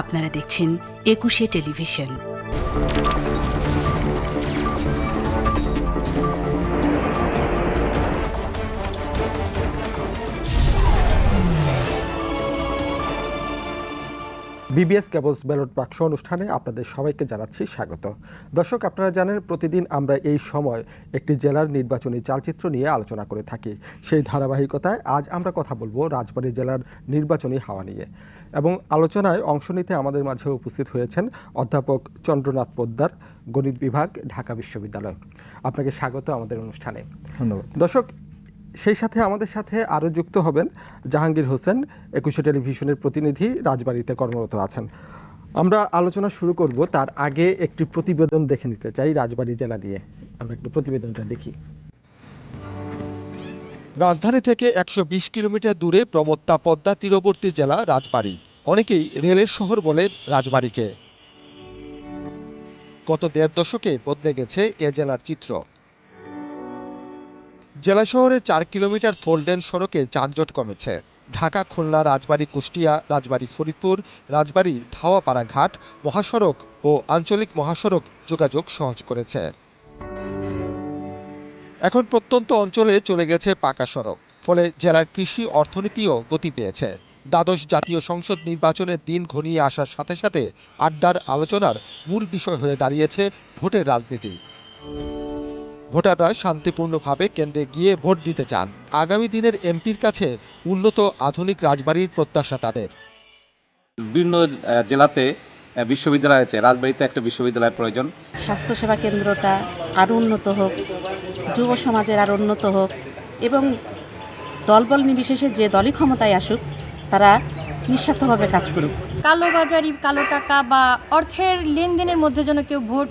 আপনারা দেখছেন একুশে টেলিভিশন। বিবিএস কেবলস ব্যালট বাক্স অনুষ্ঠানে আপনাদের সবাইকে জানাচ্ছি স্বাগত। দর্শক, আপনারা জানেন, প্রতিদিন আমরা এই সময় একটি জেলার নির্বাচনী চালচিত্র নিয়ে আলোচনা করে থাকি। সেই ধারাবাহিকতায় আজ আমরা কথা বলব রাজবাড়ী জেলার নির্বাচনী হাওয়া নিয়ে। এবং আলোচনায় অংশ নিতে আমাদের মাঝে উপস্থিত হয়েছেন অধ্যাপক চন্দ্রনাথ পোদ্দার গণিত বিভাগ ঢাকা বিশ্ববিদ্যালয়। আপনাকে স্বাগত আমাদের অনুষ্ঠানে। ধন্যবাদ। দর্শক সেই সাথে আমাদের সাথে আরও যুক্ত হবেন জাহাঙ্গীর হোসেন একুশে টেলিভিশনের প্রতিনিধি রাজবাড়িতে কর্মরত আছেন। আমরা আলোচনা শুরু করব তার আগে একটি প্রতিবেদন দেখে নিতে চাই রাজবাড়ী জেলা নিয়ে। আমরা একটু প্রতিবেদনটা দেখি। রাজধানী থেকে একশো বিশ কিলোমিটার দূরে প্রমত্তা পদ্মা তীরবর্তী জেলা রাজবাড়ী। অনেকেই রেলের শহর বলে রাজবাড়ীকে। গত দেড় দশকে বদলে গেছে এ জেলার চিত্র। জেলা শহরে চার কিলোমিটার ফোল্ডেন সড়কে যানজট কমেছে। ঢাকা, খুলনা, রাজবাড়ী, কুষ্টিয়া, রাজবাড়ী, ফরিদপুর, রাজবাড়ী, ধাওয়াপাড়া ঘাট, মহাসড়ক ও আঞ্চলিক মহাসড়ক যোগাযোগ সহজ করেছে। এখন প্রত্যন্ত অঞ্চলে চলে গেছে পাকা সড়ক, ফলে জেলার কৃষি, অর্থনীতিও গতি পেয়েছে। দ্বাদশ জাতীয় সংসদ নির্বাচনের দিন ঘনিয়ে আসার সাথে সাথে আড্ডার আলোচনার মূল বিষয় হয়ে দাঁড়িয়েছে ভোটের রাজনীতি। ভোটাররা শান্তিপূর্ণভাবে কেন্দ্রে গিয়ে ভোট দিতে চান। আগামী দিনের এমপির কাছে উন্নত আধুনিক রাজবাড়ির প্রত্যাশা তাদের। বিভিন্ন জেলাতে বিশ্ববিদ্যালয় আছে। রাজবাড়িতে একটা বিশ্ববিদ্যালয়ের প্রয়োজন। স্বাস্থ্যসেবা কেন্দ্রটা আরও উন্নত হোক যুব সমাজের আরও উন্নত হোক এবং দলবল নির্বিশেষে যে দলই ক্ষমতায় আসুক তারা নিঃস্বার্থভাবে কাজ করুক। কালোবাজারি কালো টাকা বা অর্থের লেনদেনের মধ্যে যেন কেউ ভোট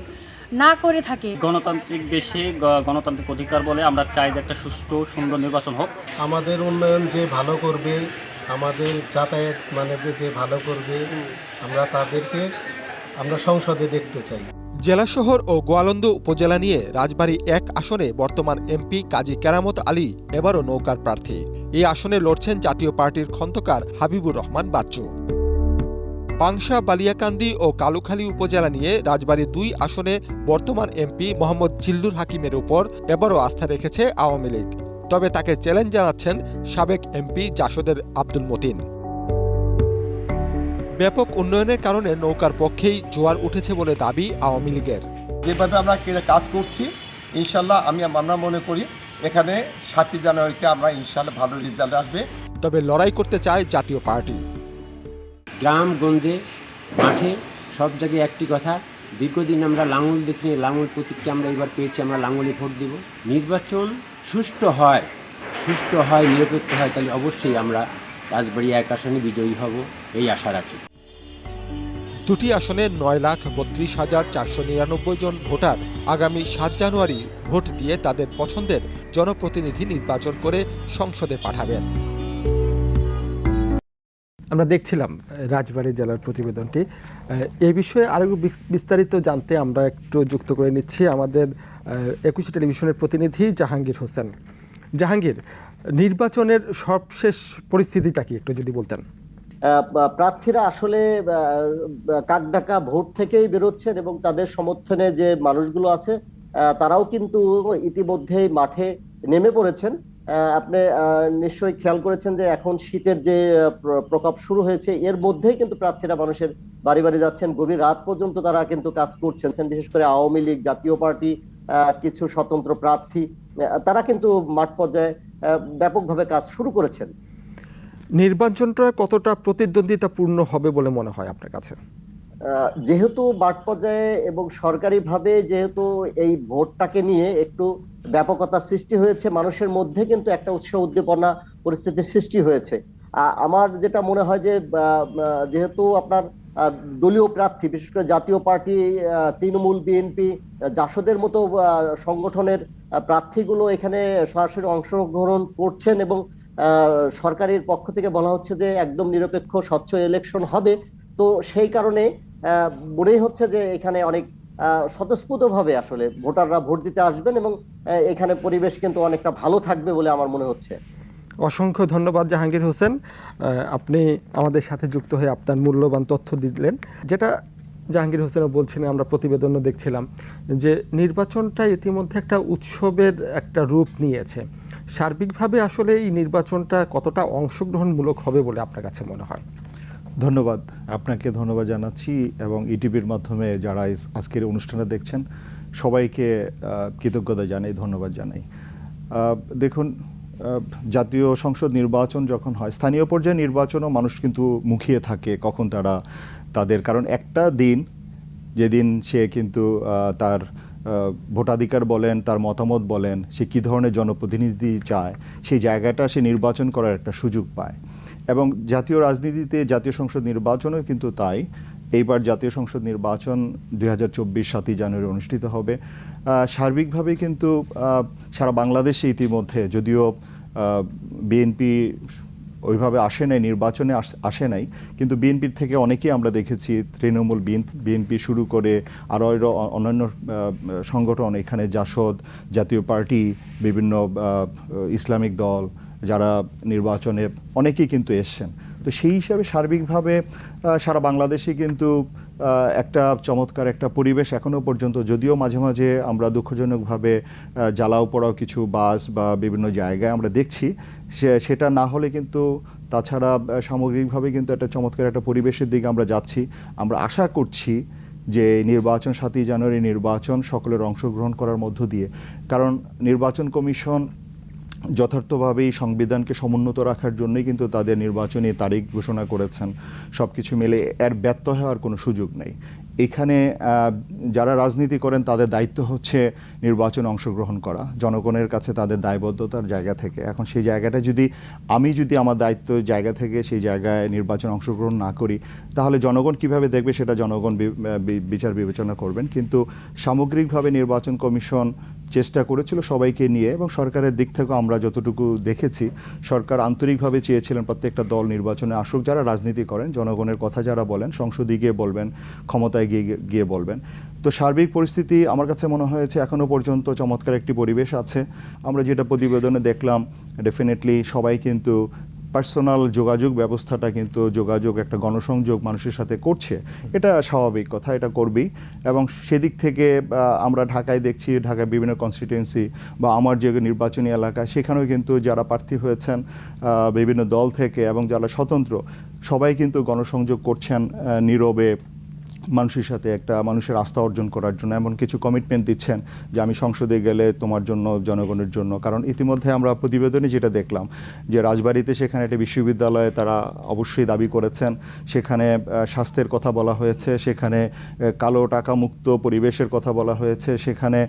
না করে থাকে। গণতান্ত্রিক দেশে গণতান্ত্রিক অধিকার বলে আমরা চাই যে একটা সুষ্ঠু সুন্দর নির্বাচন হোক। আমাদের উন্নয়ন যে ভালো করবে আমাদের যাতায়াত মানে যে ভালো করবে, আমরা তাদেরকে, আমরা সংসদে দেখতে চাই। জেলা শহর ও গোয়ালন্দ উপজেলা নিয়ে রাজবাড়ী এক আসনে বর্তমান এমপি কাজী কেরামত আলী, এবারও নৌকার প্রার্থী। এই আসনে লড়ছেন জাতীয় পার্টির খন্দকার হাবিবুর রহমান বাচ্চু। পাংশা, বালিয়াকান্দি ও কালুখালী উপজেলা নিয়ে রাজবাড়ী দুই আসনে বর্তমান এমপি মোহাম্মদ জিল্লুর হাকিমের উপর এবারও আস্থা রেখেছে আওয়ামী লীগ। তবে তাকে চ্যালেঞ্জ জানাচ্ছেন সাবেক এমপি জাসদের আব্দুল মতিন। ব্যাপক উন্নয়নের কারণে নৌকার পক্ষেই জোয়ার উঠেছে বলে দাবি আওয়ামী লীগের। যেভাবে আমরা কাজ করছি ইনশাল্লাহ আমি আমরা মনে করি এখানে সাতই জানুয়ারিতে আমরা ইনশাল্লাহ ভালো রেজাল্ট আসবে। তবে লড়াই করতে চায় জাতীয় পার্টি। গ্রাম গঞ্জে মাঠে সব জায়গায় একটি কথা দীর্ঘদিন আমরা লাঙল দেখিনি লাঙল প্রতীককে আমরা এবার পেয়েছি আমরা লাঙলে ভোট দেব। নির্বাচন সুষ্ঠু হয় সুষ্ঠু হয় নিরপেক্ষ হয় তাহলে অবশ্যই আমরা রাজবাড়ি এক আসনে বিজয়ী হব এই আশা রাখি। দুটি আসনে নয় লাখ বত্রিশ হাজার চারশো নিরানব্বই জন ভোটার আগামী সাত জানুয়ারি ভোট দিয়ে তাদের পছন্দের জনপ্রতিনিধি নির্বাচন করে সংসদে পাঠাবেন। আমরা দেখছিলাম রাজবাড়ী জেলার প্রতিবেদনটি। এ বিষয়ে আরও বিস্তারিত জানতে আমরা একটু যুক্ত করে নিচ্ছি। আমাদের একুশে টেলিভিশনের প্রতিনিধি জাহাঙ্গীর হোসেন। জাহাঙ্গীর, নির্বাচনের সবশেষ পরিস্থিতিটা কি একটু যদি বলতেন? প্রার্থীরা আসলে কাকডাকা ভোট থেকেই বেরোচ্ছেন এবং তাদের সমর্থনে যে মানুষগুলো আছে তারাও কিন্তু ইতিমধ্যেই মাঠে নেমে পড়েছেন। আপনি নিশ্চয়ই খেয়াল করেছেন যে এখন শীতের যে প্রকোপ শুরু হয়েছে, এর মধ্যেই কিন্তু প্রার্থীরা মানুষের বাড়ি বাড়ি যাচ্ছেন। গভীর রাত পর্যন্ত তারা কিন্তু কাজ করছেন। বিশেষ করে আওয়ামী লীগ, জাতীয় পার্টি কিছু স্বতন্ত্র প্রার্থী তারা কিন্তু মাঠ পর্যায়ে ব্যাপকভাবে কাজ শুরু করেছেন। নির্বাচনটা কতটা প্রতিদ্বন্দ্বিতাপূর্ণ হবে বলে মনে হয় আপনার কাছে? যেহেতু মাঠ পর্যায়ে এবং সরকারিভাবে যেহেতু এই ভোটটাকে নিয়ে একটু ব্যাপকতা সৃষ্টি হয়েছে মানুষের মধ্যে কিন্তু একটা উৎসাহ উদ্দীপনা পরিস্থিতির সৃষ্টি হয়েছে। আমার যেটা মনে হয় যে যেহেতু আপনার দলীয় প্রার্থী, বিশেষ করে জাতীয় পার্টি তৃণমূল, বিএনপি জাসদের মতো সংগঠনের প্রার্থীগুলো এখানে সরাসরি অংশগ্রহণ করছেন এবং সরকারের পক্ষ থেকে বলা হচ্ছে যে একদম নিরপেক্ষ, স্বচ্ছ ইলেকশন হবে। তো সেই কারণে মনেই হচ্ছে যে এখানে অনেক স্বতঃস্ফূর্ত ভাবে আসলে ভোটাররা ভোট দিতে আসবেন এবং এখানে পরিবেশ কিন্তু অনেকটা ভালো থাকবে বলে আমার মনে হচ্ছে। অসংখ্য ধন্যবাদ, জাহাঙ্গীর হোসেন। আপনি আমাদের সাথে যুক্ত হয়ে আপনার মূল্যবান তথ্য দিলেন। যেটা জাহাঙ্গীর হোসেনও বলছিলেন আমরা প্রতিবেদনও দেখছিলাম যে নির্বাচনটা ইতিমধ্যে একটা উৎসবের একটা রূপ নিয়েছে। সার্বিকভাবে আসলে এই নির্বাচনটা কতটা অংশগ্রহণমূলক হবে বলে আপনার কাছে মনে হয়? ধন্যবাদ। আপনাকে ধন্যবাদ জানাচ্ছি এবং ইটিভির মাধ্যমে যারা আজকের অনুষ্ঠানে দেখছেন, সবাইকে কৃতজ্ঞতা জানাই, ধন্যবাদ জানাই। দেখুন জাতীয় সংসদ নির্বাচন যখন হয়, স্থানীয় পর্যায়ে নির্বাচনও মানুষ কিন্তু মুখিয়ে থাকে কখন তারা তাদের। কারণ একটা দিন, যেদিন সে কিন্তু তার ভোটাধিকার বলেন, তার মতামত বলেন, সে কী ধরনের জনপ্রতিনিধি চায়, সেই জায়গাটা সে নির্বাচন করার একটা সুযোগ পায়। এবং জাতীয় রাজনীতিতে, জাতীয় সংসদ নির্বাচনও কিন্তু তাই এইবার জাতীয় সংসদ নির্বাচন দুই হাজার চব্বিশ সাতই জানুয়ারি অনুষ্ঠিত হবে। সার্বিকভাবে কিন্তু সারা বাংলাদেশে ইতিমধ্যে যদিও বিএনপি ওইভাবে আসে নাই, নির্বাচনে আস- নাই, কিন্তু বিএনপির থেকে অনেকেই আমরা দেখেছি, তৃণমূল বিএনপি শুরু করে আরও আরও অন্যান্য সংগঠন এখানে জাসদ, জাতীয় পার্টি, বিভিন্ন ইসলামিক দল যারা নির্বাচনে অনেকেই কিন্তু এসছেন। তো সেই হিসাবে সার্বিকভাবে সারা বাংলাদেশে কিন্তু একটা চমৎকার একটা পরিবেশ এখনও পর্যন্ত। যদিও মাঝে মাঝে আমরা দুঃখজনকভাবে জ্বালাও পড়াও কিছু বাস বা বিভিন্ন জায়গায় আমরা দেখছি। সেটা না হলে কিন্তু তাছাড়া সামগ্রিকভাবে কিন্তু একটা চমৎকার একটা পরিবেশের দিকে আমরা যাচ্ছি। আমরা আশা করছি যে নির্বাচন সাতই জানুয়ারি নির্বাচন সকলের অংশগ্রহণ করার মধ্য দিয়ে। কারণ নির্বাচন কমিশন যথার্থভাবেই সংবিধানকে সমুন্নত রাখার জন্যই কিন্তু তাদের নির্বাচনী তারিখ ঘোষণা করেছেন। সব কিছু মিলে এর ব্যর্থ হওয়ার কোনো সুযোগ নেই। এখানে যারা রাজনীতি করেন তাদের দায়িত্ব হচ্ছে নির্বাচনে অংশগ্রহণ করা। জনগণের কাছে তাদের দায়বদ্ধতার জায়গা থেকে। এখন সেই জায়গাটা যদি, আমি যদি আমার দায়িত্ব জায়গা থেকে সেই জায়গায় নির্বাচনে অংশগ্রহণ না করি, তাহলে জনগণ কীভাবে দেখবে সেটা জনগণ বিচার বিবেচনা করবেন। কিন্তু সামগ্রিকভাবে নির্বাচন কমিশন চেষ্টা করেছিল সবাইকে নিয়ে এবং সরকারের দিক থেকেও আমরা যতটুকু দেখেছি, সরকার আন্তরিকভাবে চেয়েছিলেন প্রত্যেকটা দল নির্বাচনে আসুক। যারা রাজনীতি করেন, জনগণের কথা যারা বলেন, সংসদে গিয়ে বলবেন, ক্ষমতায় গিয়ে গিয়ে বলবেন। তো সার্বিক পরিস্থিতি আমার কাছে মনে হয়েছে এখনও পর্যন্ত চমৎকার একটি পরিবেশ আছে। আমরা যেটা প্রতিবেদনে দেখলাম ডেফিনেটলি সবাই কিন্তু পার্সোনাল যোগাযোগ ব্যবস্থাটা কিন্তু যোগাযোগ, একটা গণসংযোগ মানুষের সাথে করছে। এটা স্বাভাবিক কথা, এটা করবেই। এবং সেদিক থেকে আমরা ঢাকায় দেখছি ঢাকায় বিভিন্ন কনস্টিটিউয়েন্সি বা আমার যে নির্বাচনী এলাকা, সেখানেও কিন্তু যারা প্রার্থী হয়েছেন বিভিন্ন দল থেকে এবং যারা স্বতন্ত্র, সবাই কিন্তু গণসংযোগ করছেন নীরবে মানুষের সাথে একটা মানুষের আস্থা অর্জন করার জন্য এমন কিছু কমিটমেন্ট দিচ্ছেন যে আমি সংসদে গেলে তোমার জন্য, জনগণের জন্য। কারণ ইতিমধ্যে আমরা প্রতিবেদনে যেটা দেখলাম যে রাজবাড়িতে সেখানে একটা বিশ্ববিদ্যালয়ে তারা অবশ্যই দাবি করেছেন। সেখানে স্বাস্থ্যের কথা বলা হয়েছে। সেখানে কালো টাকা মুক্ত পরিবেশের কথা বলা হয়েছে। সেখানে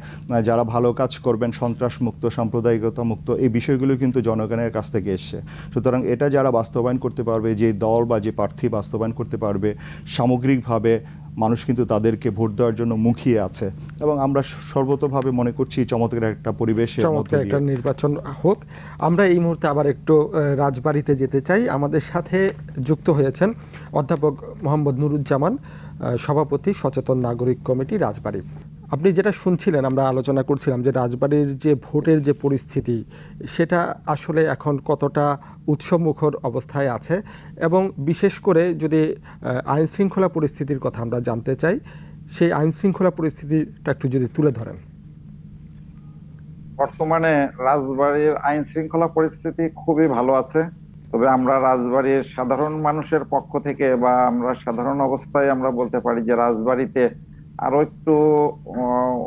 যারা ভালো কাজ করবেন সন্ত্রাস মুক্ত সাম্প্রদায়িকতা মুক্ত এই বিষয়গুলো কিন্তু জনগণের কাছ থেকে এসছে। সুতরাং এটা যারা বাস্তবায়ন করতে পারবে, যে দল বা যে প্রার্থী বাস্তবায়ন করতে পারবে, সামগ্রিকভাবে মানুষ কিন্তু তাদেরকে ভোট দেওয়ার জন্য মুখিয়ে আছে। এবং আমরা সর্বতভাবে মনে করছি চমৎকার একটা পরিবেশ চমৎকার একটা নির্বাচন হোক। আমরা এই মুহূর্তে আবার একটু রাজবাড়িতে যেতে চাই। আমাদের সাথে যুক্ত হয়েছেন অধ্যাপক মোহাম্মদ নুরুজ্জামান সভাপতি সচেতন নাগরিক কমিটি রাজবাড়ি। আপনি যেটা শুনছিলেন, আমরা আলোচনা করছিলাম যে রাজবাড়ির যে ভোটের যে পরিস্থিতি, সেটা আসলে এখন কতটা উৎসবমুখর অবস্থায় আছে এবং বিশেষ করে যদি আইন শৃঙ্খলা পরিস্থিতির কথা আমরা জানতে চাই, সেই আইন শৃঙ্খলা পরিস্থিতিটা একটু যদি তুলে ধরেন। বর্তমানে রাজবাড়ির আইন শৃঙ্খলা পরিস্থিতি খুবই ভালো আছে, তবে আমরা রাজবাড়ির সাধারণ মানুষের পক্ষ থেকে বা আমরা সাধারণ অবস্থায় আমরা বলতে পারি যে রাজবাড়িতে আরও একটু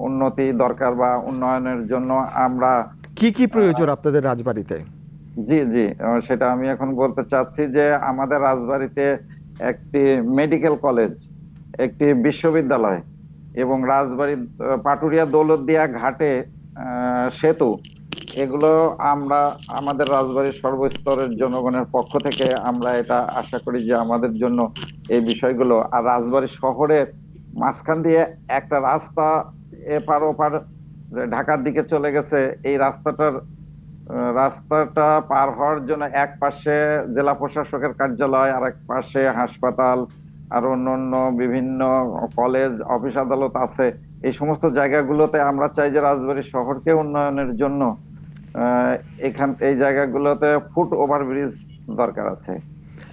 উন্নতি দরকার বা উন্নয়নের জন্য আমরা কি কি প্রয়োজন আপনাদের রাজবাড়িতে? জি জি সেটা আমি এখন বলতে চাচ্ছি যে আমাদের রাজবাড়িতে একটি মেডিকেল কলেজ একটি বিশ্ববিদ্যালয় এবং রাজবাড়ির পাটুরিয়া দৌলতদিয়া ঘাটে সেতু। এগুলো আমরা আমাদের রাজবাড়ির সর্বস্তরের জনগণের পক্ষ থেকে আমরা এটা আশা করি যে আমাদের জন্য এই বিষয়গুলো আর রাজবাড়ি শহরের মাঝখান দিয়ে একটা রাস্তা এপার ওপার ঢাকার দিকে চলে গেছে। এই রাস্তাটার রাস্তাটা পার হওয়ার জন্য এক পাশে জেলা প্রশাসকের কার্যালয় আর এক পাশে হাসপাতাল, আর অন্যান্য বিভিন্ন কলেজ, অফিস আদালত আছে। এই সমস্ত জায়গাগুলোতে আমরা চাই যে রাজবাড়ী শহরকে উন্নয়নের জন্য এখান, এই জায়গাগুলোতে ফুট ওভারব্রিজ দরকার আছে।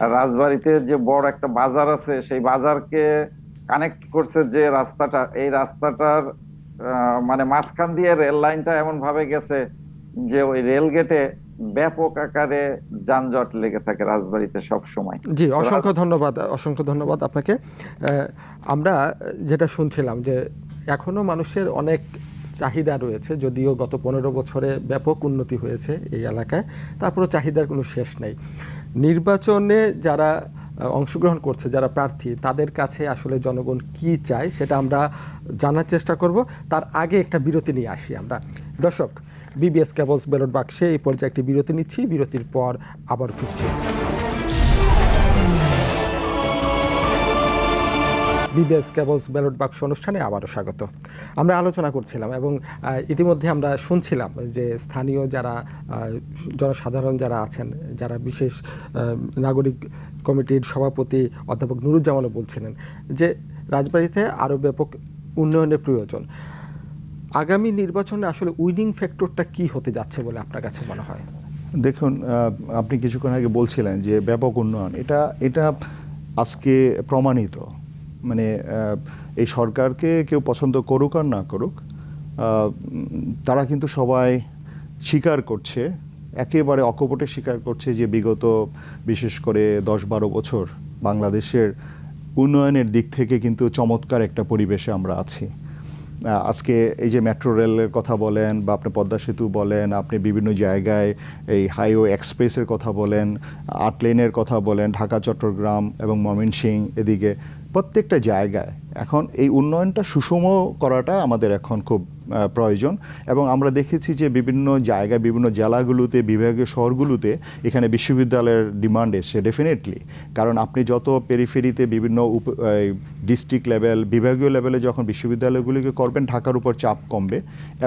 আর রাজবাড়িতে যে বড় একটা বাজার আছে, সেই বাজারকে কানেক্ট করছে যে রাস্তাটা, এই রাস্তাটার মানে মাঝখান দিয়ে রেল লাইনটা এমন ভাবে গেছে যে ওই রেল গেটে ব্যাপক আকারে যানজট লেগে থাকে রাজবাড়িতে সব সময় জি, অসংখ্য ধন্যবাদ অসংখ্য ধন্যবাদ আপনাকে। আমরা যেটা শুনছিলাম যে এখনও মানুষের অনেক চাহিদা রয়েছে, যদিও গত পনেরো বছরে ব্যাপক উন্নতি হয়েছে এই এলাকায়, তারপরেও চাহিদার কোনো শেষ নেই। নির্বাচনে যারা অংশগ্রহণ করছে যারা প্রার্থী, তাদের কাছে আসলে জনগণ কি চায় সেটা আমরা জানার চেষ্টা করব। তার আগে একটা বিরতি নিয়ে আসি আমরা। দর্শক বিবিএস কেবলস ব্যালট বাক্সে এই পর্যায়ে একটি বিরতি নিচ্ছি। বিরতির পর আবার ফিরছি। বিবিএস কেবলস ব্যালট বাক্স অনুষ্ঠানে আবারও স্বাগত। আমরা আলোচনা করছিলাম এবং ইতিমধ্যে আমরা শুনছিলাম যে স্থানীয় যারা জনসাধারণ যারা আছেন, যারা বিশেষ নাগরিক কমিটির সভাপতি অধ্যাপক নুরুজ্জামানও বলছিলেন যে রাজবাড়িতে আরও ব্যাপক উন্নয়নের প্রয়োজন। আগামী নির্বাচনে আসলে উইনিং ফ্যাক্টরটা কি হতে যাচ্ছে বলে আপনার কাছে মনে হয়? দেখুন আপনি কিছুক্ষণ আগে বলছিলেন যে ব্যাপক উন্নয়ন। এটা এটা আজকে প্রমাণিত। মানে এই সরকারকে কেউ পছন্দ করুক আর না করুক তারা কিন্তু সবাই স্বীকার করছে, একেবারে অকপটে স্বীকার করছে যে বিগত বিশেষ করে দশ বারো বছর বাংলাদেশের উন্নয়নের দিক থেকে কিন্তু চমৎকার একটা পরিবেশে আমরা আছি। আজকে এই যে মেট্রো রেলের কথা বলেন বা আপনি পদ্মা সেতু বলেন, আপনি বিভিন্ন জায়গায় এই হাইওয়ে এক্সপ্রেসের কথা বলেন, আট লেনের কথা বলেন, ঢাকা, চট্টগ্রাম এবং ময়মনসিং এদিকে প্রত্যেকটা জায়গায়। এখন এই উন্নয়নটা সুষম করাটা আমাদের এখন খুব প্রয়োজন। এবং আমরা দেখেছি যে বিভিন্ন জায়গায়, বিভিন্ন জেলাগুলোতে, বিভাগীয় শহরগুলোতে এখানে বিশ্ববিদ্যালয়ের ডিমান্ড এসছে ডেফিনেটলি কারণ আপনি যত পেরিফেরিতে বিভিন্ন উপ ডিস্ট্রিক্ট লেভেল বিভাগীয় লেভেলে যখন বিশ্ববিদ্যালয়গুলিকে করবেন, ঢাকার উপর চাপ কমবে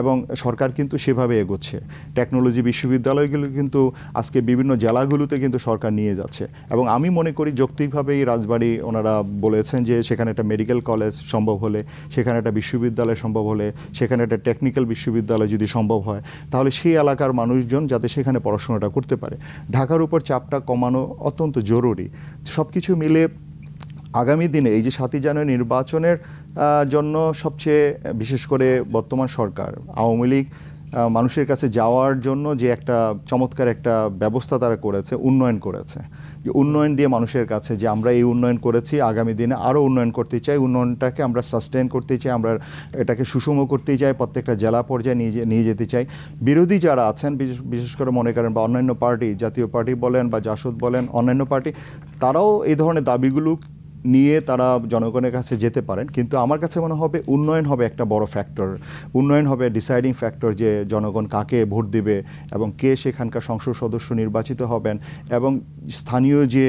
এবং সরকার কিন্তু সেভাবে এগোচ্ছে। টেকনোলজি বিশ্ববিদ্যালয়গুলো কিন্তু আজকে বিভিন্ন জেলাগুলোতে কিন্তু সরকার নিয়ে যাচ্ছে। এবং আমি মনে করি যৌক্তিকভাবেই রাজবাড়ি ওনারা বলেছেন যে সেখানে একটা মেডিকেল কলেজ সম্ভব হলে, সেখানে একটা বিশ্ববিদ্যালয় সম্ভব হলে, সেখানে একটা টেকনিক্যাল বিশ্ববিদ্যালয় যদি সম্ভব হয়, তাহলে সেই এলাকার মানুষজন যাতে সেখানে পড়াশোনাটা করতে পারে। ঢাকার উপর চাপটা কমানো অত্যন্ত জরুরি। সব কিছু মিলে আগামী দিনে এই যে সাতই জানুয়ারি নির্বাচনের জন্য সবচেয়ে, বিশেষ করে বর্তমান সরকার, আওয়ামী লীগ মানুষের কাছে যাওয়ার জন্য যে একটা চমৎকার একটা ব্যবস্থা তারা করেছে, উন্নয়ন করেছে। উন্নয়ন দিয়ে মানুষের কাছে যে আমরা এই উন্নয়ন করেছি, আগামী দিনে আরও উন্নয়ন করতে চাই, উন্নয়নটাকে আমরা সাস্টেন করতে চাই, আমরা এটাকে সুষম করতে চাই, প্রত্যেকটা জেলা পর্যায়ে নিয়ে নিয়ে যেতে চাই। বিরোধী যারা আছেন বিশেষ করে মনে করেন বা অন্যান্য পার্টি, জাতীয় পার্টি বলেন বা জাসদ বলেন, অন্যান্য পার্টি, তারাও এই ধরনের দাবিগুলো নিয়ে তারা জনগণের কাছে যেতে পারেন, কিন্তু আমার কাছে মনে হবে উন্নয়ন হবে একটা বড় ফ্যাক্টর উন্নয়ন হবে ডিসাইডিং ফ্যাক্টর যে জনগণ কাকে ভোট দিবে এবং কে সেখানকার সংসদ সদস্য নির্বাচিত হবেন এবং স্থানীয় যে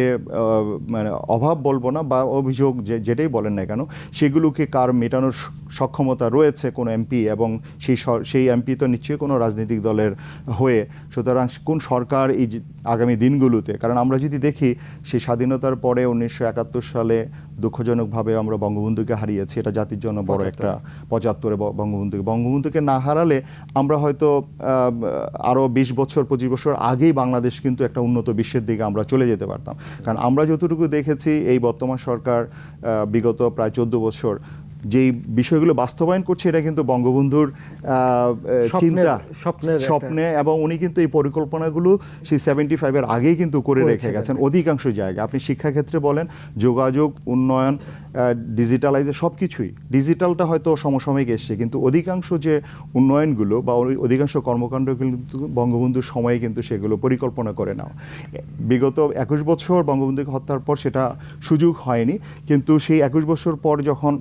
মানে অভাব বলব না বা অভিযোগ যে, যেটাই বলেন না কেন, সেগুলোকে কার মেটানোর সক্ষমতা রয়েছে কোনো এমপি এবং সেই সেই এমপি তো নিশ্চয়ই কোনো রাজনৈতিক দলের হয়ে। সুতরাং কোন সরকার এই আগামী দিনগুলোতে। কারণ আমরা যদি দেখি সেই স্বাধীনতার পরে উনিশশো একাত্তর সালে দুঃখজনকভাবে আমরা বঙ্গবন্ধুকে হারিয়েছি। এটা জাতির জন্য বড় একটা পঁচাত্তরে বঙ্গবন্ধুকে। বঙ্গবন্ধুকে না হারালে আমরা হয়তো আরও বিশ বছর পঁচিশ বছর আগেই বাংলাদেশ কিন্তু একটা উন্নত বিশ্বের দিকে আমরা চলে যেতে পারতাম। কারণ আমরা যতটুকু দেখেছি এই বর্তমান সরকার বিগত প্রায় চোদ্দ বছর যেই বিষয়গুলো বাস্তবায়ন করছে এটা কিন্তু বঙ্গবন্ধুর চিন্তা স্বপ্নে এবং উনি কিন্তু এই পরিকল্পনাগুলো সেই সেভেন্টি ফাইভের আগেই কিন্তু করে রেখে গেছেন। অধিকাংশ জায়গায়। আপনি শিক্ষাক্ষেত্রে বলেন যোগাযোগ উন্নয়ন ডিজিটালাইজে সব কিছুই ডিজিটালটা হয়তো সমসাময়িক এসছে কিন্তু অধিকাংশ যে উন্নয়নগুলো বা অধিকাংশ কর্মকাণ্ড কিন্তু বঙ্গবন্ধুর সময়ে কিন্তু সেগুলো পরিকল্পনা করে নাও বিগত একুশ বছর বঙ্গবন্ধুকে হত্যার পর সেটা সুযোগ হয়নি কিন্তু সেই একুশ বছর পর যখন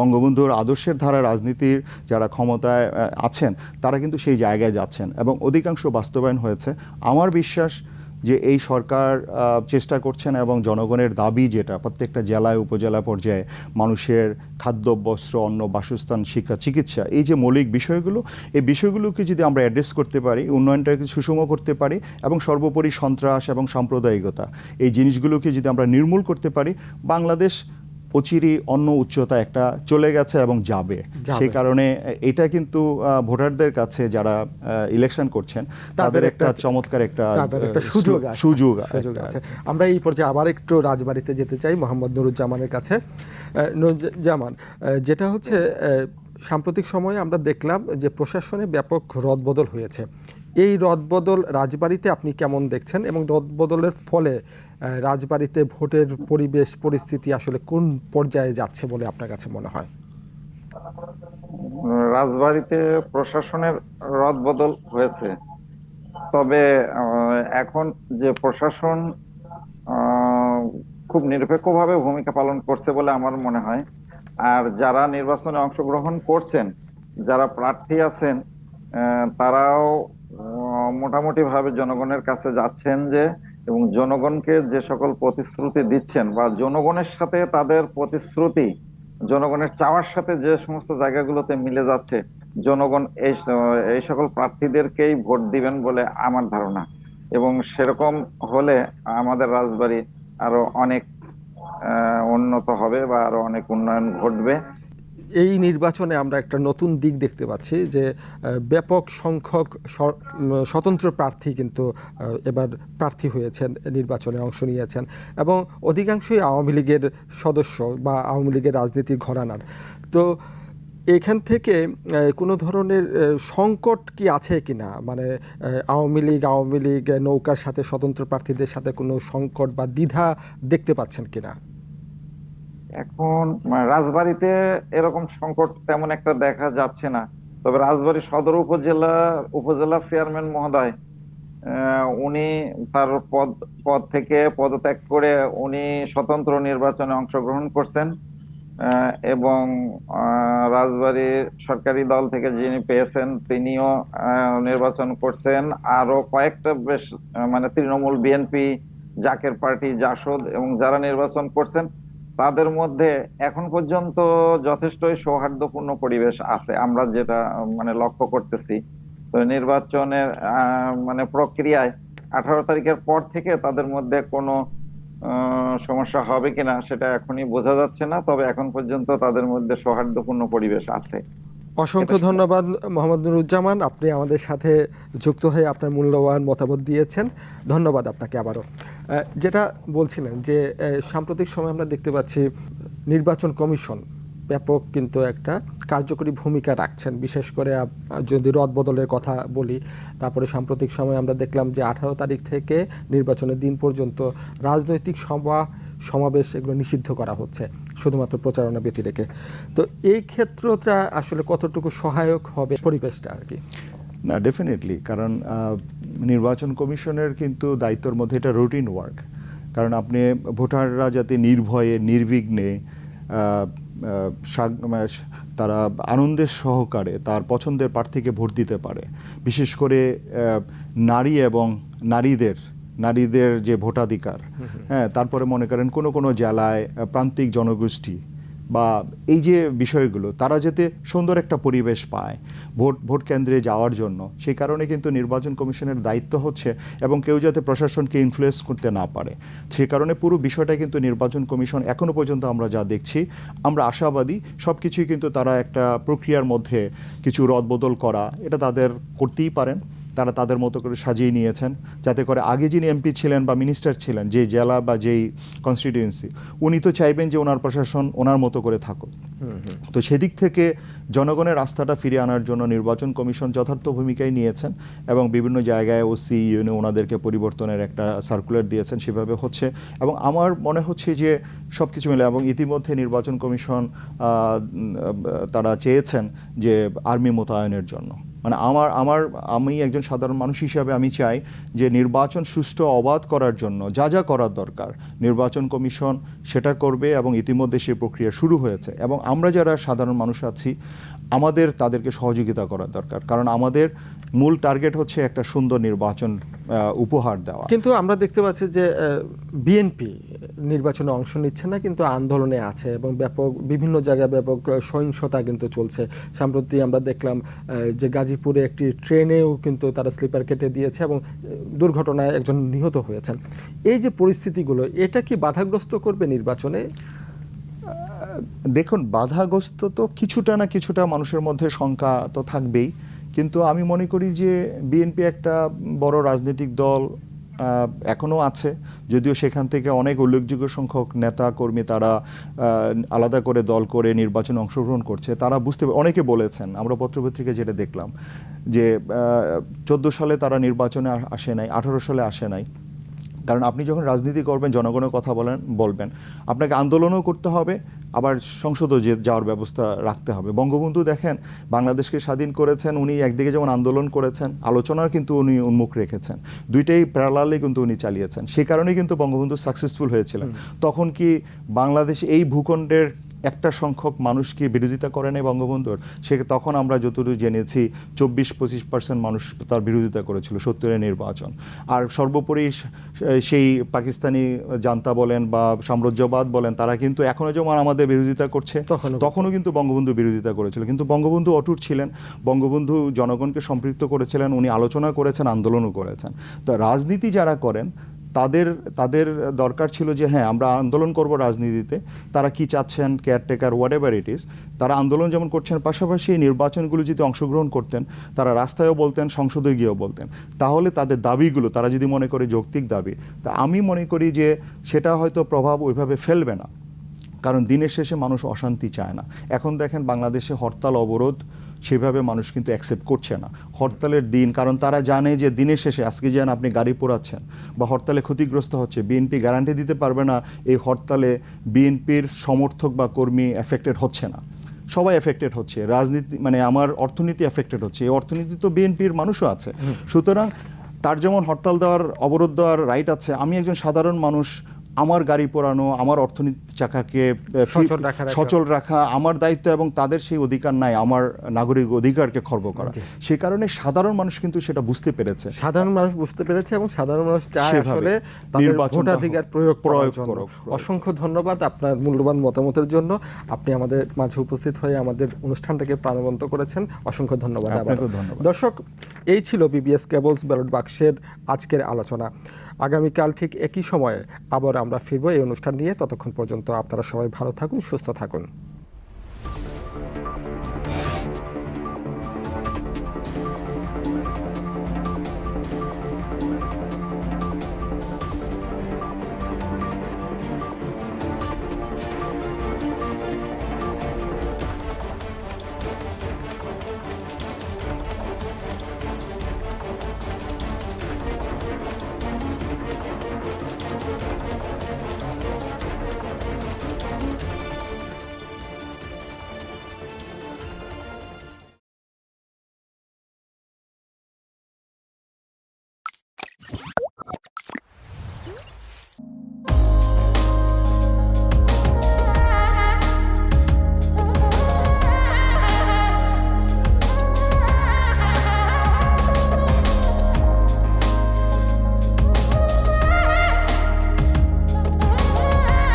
বঙ্গবন্ধুর আদর্শের ধারা, রাজনীতির যারা ক্ষমতায় আছেন, তারা কিন্তু সেই জায়গায় যাচ্ছেন এবং অধিকাংশ বাস্তবায়ন হয়েছে। আমার বিশ্বাস যে এই সরকার চেষ্টা করছেন এবং জনগণের দাবি যেটা, প্রত্যেকটা জেলায়, উপজেলা পর্যায়ে মানুষের খাদ্য, বস্ত্র, অন্ন, বাসস্থান, শিক্ষা, চিকিৎসা, এই যে মৌলিক বিষয়গুলো, এই বিষয়গুলোকে যদি আমরা অ্যাড্রেস করতে পারি, উন্নয়নটাকে সুষম করতে পারি এবং সর্বোপরি সন্ত্রাস এবং সাম্প্রদায়িকতা, এই জিনিসগুলোকে যদি আমরা নির্মূল করতে পারি, বাংলাদেশ অচিরই অন্য উচ্চতা একটা চলে গেছে এবং যাবে। সেই কারণে এটা কিন্তু ভোটারদের কাছে যারা ইলেকশন করছেন তাদের একটা চমৎকার একটা সুযোগ সুযোগ আছে। আমরা এই পর্যায়ে আবার একটু রাজবাড়িতে যেতে চাই মোহাম্মদ নুরুজ্জামানের কাছে। নুরুজ্জামান যেটা হচ্ছে সাম্প্রতিক সময়ে আমরা দেখলাম যে প্রশাসনে ব্যাপক রদবদল হয়েছে। এই রদবদল রাজবাড়িতে আপনি কেমন দেখছেন এবং রদবদলের ফলে রাজবাড়িতে ভোটের পরিবেশ, পরিস্থিতি আসলে কোন পর্যায়ে যাচ্ছে বলে আপনার কাছে মনে হয়? রাজবাড়িতে প্রশাসনের রদবদল হয়েছে। তবে এখন যে প্রশাসন খুব নিরপেক্ষভাবে ভূমিকা পালন করছে বলে আমার মনে হয়, আর যারা নির্বাচনে অংশগ্রহণ করছেন, যারা প্রার্থী আছেন তারাও মোটামুটিভাবে জনগণের কাছে যাচ্ছেন যে এবং জনগণকে যে সকল প্রতিশ্রুতি দিচ্ছেন বা জনগণের সাথে তাদের প্রতিশ্রুতি, জনগণের চাওয়ার সাথে যে সমস্ত জায়গাগুলোতে মিলে যাচ্ছে, জনগণ এই এই সকল প্রার্থীদেরকেই ভোট দিবেন বলে আমার ধারণা। এবং সেরকম হলে আমাদের রাজবাড়ি আরও অনেক উন্নত হবে বা আরও অনেক উন্নয়ন ঘটবে। এই নির্বাচনে আমরা একটা নতুন দিক দেখতে পাচ্ছি যে ব্যাপক সংখ্যক স্বতন্ত্র প্রার্থী কিন্তু এবার প্রার্থী হয়েছেন, নির্বাচনে অংশ নিয়েছেন এবং অধিকাংশই আওয়ামী লীগের সদস্য বা আওয়ামী লীগের রাজনীতির ঘরানার। তো এখান থেকে কোনো ধরনের সংকট কি আছে কিনা? মানে আওয়ামী লীগ আওয়ামী লীগ নৌকার সাথে স্বতন্ত্র প্রার্থীদের সাথে কোনো সংকট বা দ্বিধা দেখতে পাচ্ছেন কিনা? এখন মানে রাজবাড়িতে এরকম সংকট তেমন একটা দেখা যাচ্ছে না। তবে রাজবাড়ী সদর উপজেলা উপজেলা চেয়ারম্যান মহোদয় উনি তার পদ পদ থেকে পদত্যাগ করে উনি স্বতন্ত্র নির্বাচনে অংশগ্রহণ করছেন এবং রাজবাড়ীর সরকারি দল থেকে যিনি পেয়েছেন তিনিও নির্বাচন করছেন। আরও কয়েকটা বেশ মানে তৃণমূল বিএনপি, জাকের পার্টি, জাসদ এবং যারা নির্বাচন করছেন তাদের মধ্যে এখন পর্যন্ত যথেষ্টই সৌহার্দ্যপূর্ণ পরিবেশ আছে। আমরা যেটা মানে লক্ষ্য করতেছি, তো নির্বাচনের মানে প্রক্রিয়ায় আঠারো তারিখের পর থেকে তাদের মধ্যে কোনো সমস্যা হবে কিনা সেটা এখনই বোঝা যাচ্ছে না, তবে এখন পর্যন্ত তাদের মধ্যে সৌহার্দ্যপূর্ণ পরিবেশ আছে। অসংখ্য ধন্যবাদ মোহাম্মদ নুরুজ্জামান। আপনি আমাদের সাথে যুক্ত হয়ে আপনার মূল্যবান মতামত দিয়েছেন। ধন্যবাদ আপনাকে আবারও। যেটা বলছিলেন যে সাম্প্রতিক সময় আমরা দেখতে পাচ্ছি নির্বাচন কমিশন ব্যাপক কিন্তু একটা কার্যকরী ভূমিকা রাখছেন। বিশেষ করে যদি রদবদলের কথা বলি তারপরে সাম্প্রতিক সময় আমরা দেখলাম যে আঠারো তারিখ থেকে নির্বাচনের দিন পর্যন্ত রাজনৈতিক সভা সমাবেশ এগুলো নিষিদ্ধ করা হচ্ছে। শুধুমাত্র প্রচারণা ব্যতি রেখে। তো এই ক্ষেত্রটা আসলে কতটুকু সহায়ক হবে পরিবেশটা আর কি? না ডেফিনেটলি কারণ নির্বাচন কমিশনের কিন্তু দায়িত্বের মধ্যে এটা রুটিন ওয়ার্ক কারণ আপনি ভোটাররা যাতে নির্ভয়ে, নির্বিঘ্নে মানে তারা আনন্দের সহকারে, তার পছন্দের প্রার্থীকে ভোট দিতে পারে। বিশেষ করে নারী এবং নারীদের নারীদের যে ভোটাধিকার হ্যাঁ তারপরে মনে করেন কোনো কোনো জেলায় প্রান্তিক জনগোষ্ঠী বা এই যে বিষয়গুলো, তারা যাতে সুন্দর একটা পরিবেশ পায় ভোট ভোট কেন্দ্রে যাওয়ার জন্য, সেই কারণে কিন্তু নির্বাচন কমিশনের দায়িত্ব হচ্ছে এবং কেউ যাতে প্রশাসনকে ইনফ্লুয়েস করতে না পারে। সেই কারণে পুরো বিষয়টা কিন্তু নির্বাচন কমিশন এখনও পর্যন্ত আমরা যা দেখছি, আমরা আশাবাদী সব কিছুই কিন্তু তারা একটা প্রক্রিয়ার মধ্যে কিছু রদবদল করা, এটা তাদের করতেই পারেন। তারা তাদের মতো করে সাজিয়ে নিয়েছেন যাতে করে আগে যিনি এমপি ছিলেন বা মিনিস্টার ছিলেন যে জেলা বা যেই কনস্টিটিউয়েন্সি উনি তো চাইবেন যে ওনার প্রশাসন ওনার মতো করে থাকুক। তো সেদিক থেকে জনগণের আস্থাটা ফিরিয়ে আনার জন্য নির্বাচন কমিশন যথার্থ ভূমিকাই নিয়েছেন এবং বিভিন্ন জায়গায় ওসি ইউনি ওনাদেরকে পরিবর্তনের একটা সার্কুলার দিয়েছেন সেভাবে হচ্ছে। এবং আমার মনে হচ্ছে যে সব কিছু মিলে এবং ইতিমধ্যে নির্বাচন কমিশন তারা চেয়েছেন যে আর্মি মোতায়েনের জন্য। মানে আমার আমার, আমি একজন সাধারণ মানুষ হিসাবে আমি চাই যে নির্বাচন সুষ্ঠু অবাধ করার জন্য যা যা করার দরকার, নির্বাচন কমিশন সেটা করবে এবং ইতিমধ্যে সেই প্রক্রিয়া শুরু হয়েছে। এবং আমরা যারা সাধারণ মানুষ আছি আমাদের তাদেরকে সহযোগিতা করা দরকার। কারণ আমাদের মূল টার্গেট হচ্ছে একটা সুন্দর নির্বাচন উপহার দেওয়া। কিন্তু আমরা দেখতে পাচ্ছি যে বিএনপি নির্বাচনে অংশ নিচ্ছে না, কিন্তু আন্দোলনে আছে এবং ব্যাপক, বিভিন্ন জায়গায় ব্যাপক সহিংসতা কিন্তু চলছে। সম্প্রতি আমরা দেখলাম যে গাজীপুরে একটি ট্রেনেও কিন্তু তারা স্লিপার কেটে দিয়েছে এবং দুর্ঘটনায় একজন নিহত হয়েছেন। এই যে পরিস্থিতিগুলো, এটা কি বাধাগ্রস্ত করবে নির্বাচনে? দেখুন, বাধাগ্রস্ত তো কিছুটা না কিছুটা মানুষের মধ্যে শঙ্কা তো থাকবেই। কিন্তু আমি মনে করি যে বিএনপি একটা বড় রাজনৈতিক দল এখনও আছে। যদিও সেখান থেকে অনেক উল্লেখযোগ্য সংখ্যক নেতা, কর্মী তারা আলাদা করে দল করে নির্বাচনে অংশগ্রহণ করছে। তারা বুঝতে অনেকে বলেছেন, আমরা পত্রপত্রিকায় যেটা দেখলাম, যে চোদ্দ সালে তারা নির্বাচনে আসে নাই, আঠারো সালে আসে নাই। কারণ আপনি যখন রাজনীতি করবেন জনগণের কথা বলেন বলবেন। আপনাকে আন্দোলনও করতে হবে আবার সংসদও যে যাওয়ার ব্যবস্থা রাখতে হবে। বঙ্গবন্ধু দেখেন বাংলাদেশকে স্বাধীন করেছেন উনি একদিকে যেমন আন্দোলন করেছেন আলোচনার কিন্তু উনি উন্মুখ রেখেছেন। দুইটাই প্যারালালে কিন্তু উনি চালিয়েছেন। সে কারণেই কিন্তু বঙ্গবন্ধু সাকসেসফুল হয়েছিলেন। তখন কি বাংলাদেশ এই ভূখণ্ডের একটা সংখ্যক মানুষকে বিরোধিতা করে নাই বঙ্গবন্ধুর। সে তখন আমরা যতটুকু জেনেছি চব্বিশ পঁচিশ পার্সেন্ট মানুষ তার বিরোধিতা করেছিল সত্তরের নির্বাচন। আর সর্বোপরি সেই পাকিস্তানি জান্তা বলেন বা সাম্রাজ্যবাদ বলেন তারা কিন্তু এখনও যেমন আমাদের বিরোধিতা করছে। তখনও কিন্তু বঙ্গবন্ধু বিরোধিতা করেছিল। কিন্তু বঙ্গবন্ধু অটুট ছিলেন। বঙ্গবন্ধু জনগণকে সম্পৃক্ত করেছিলেন উনি আলোচনা করেছেন আন্দোলনও করেছেন। তো রাজনীতি যারা করেন তাদের তাদের দরকার ছিল যে হ্যাঁ আমরা আন্দোলন করব রাজনীতিতে, তারা কি চাচ্ছেন caretaker whatever it is তারা আন্দোলন যেমন করছেন, পাশাপাশি এই নির্বাচনগুলো যদি অংশগ্রহণ করতেন, তারা রাস্তায়ও বলতেন, সংসদে গিয়েও বলতেন, তাহলে তাদের দাবিগুলো, তারা যদি মনে করে যৌক্তিক দাবি, তা আমি মনে করি যে, সেটা হয়তো প্রভাব ওইভাবে ফেলবে না। কারণ দিনের শেষে মানুষ অশান্তি চায় না। এখন দেখেন বাংলাদেশে হরতাল, অবরোধ সেভাবে মানুষ কিন্তু অ্যাকসেপ্ট করছে না। হরতালের দিন কারণ তারা জানে যে দিনের শেষে আজকে যেন আপনি গাড়ি পোড়াচ্ছেন বা হরতালে ক্ষতিগ্রস্ত হচ্ছে বিএনপি গ্যারান্টি দিতে পারবে না এই হরতালে বিএনপির সমর্থক বা কর্মী এফেক্টেড হচ্ছে না। সবাই এফেক্টেড হচ্ছে রাজনীতি মানে আমার অর্থনীতি এফেক্টেড হচ্ছে এই অর্থনীতি তো বিএনপির মানুষও আছে। সুতরাং তার যেমন হরতাল দেওয়ার অবরোধ দেওয়ার রাইট আছে আমি একজন সাধারণ মানুষ আমার গাড়ি পোড়ানো আমার অর্থনীতি চাকাকে সচল রাখা আমার দায়িত্ব এবং তাদের সেই অধিকার নাই আমার নাগরিক অধিকারকে খর্ব করা। সেই কারণে সাধারণ মানুষ কিন্তু সেটা বুঝতে পেরেছে। সাধারণ মানুষ বুঝতে পেরেছে এবং সাধারণ মানুষ চায় আসলে ভোটাধিকার প্রয়োগ প্রয়োগ অসংখ্য ধন্যবাদ আপনার মূল্যবান মতামতের জন্য। আপনি আমাদের মাঝে উপস্থিত হয়ে আমাদের অনুষ্ঠানটাকে প্রাণবন্ত করেছেন। অসংখ্য। ধন্যবাদ। দর্শক এই ছিল বিবিএস কেবলস ব্যালট বাক্সের আজকের আলোচনা। আগামীকাল ঠিক একই সময়ে আবার আমরা ফিরবো এই অনুষ্ঠান নিয়ে। ততক্ষণ পর্যন্ত আপনারা সবাই ভালো থাকুন, সুস্থ থাকুন।